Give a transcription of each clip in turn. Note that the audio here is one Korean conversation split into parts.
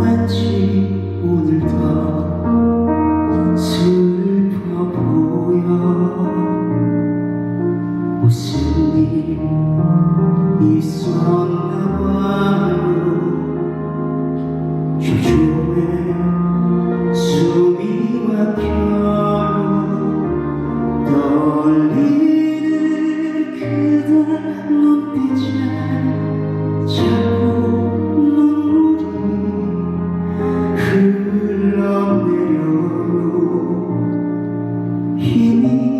왠지 오늘도 슬퍼 보여. 무슨 일 있었나 봐. You.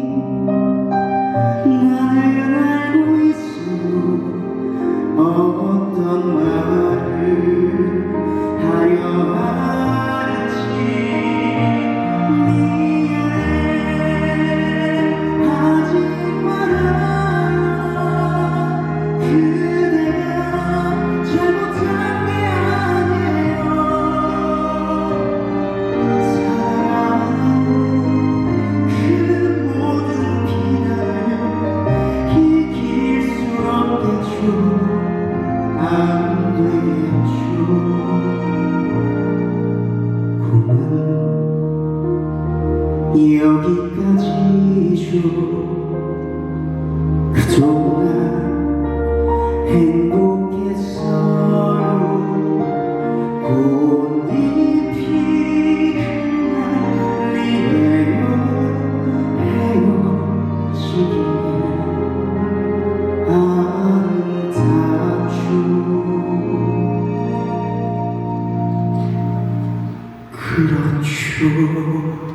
여기까지죠. 그동안 행복했어요 꽃잎이 날리네요 헤어지기는 아름답죠. 그렇죠.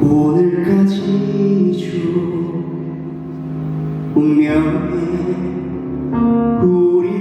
오늘까지 주 운명의 우리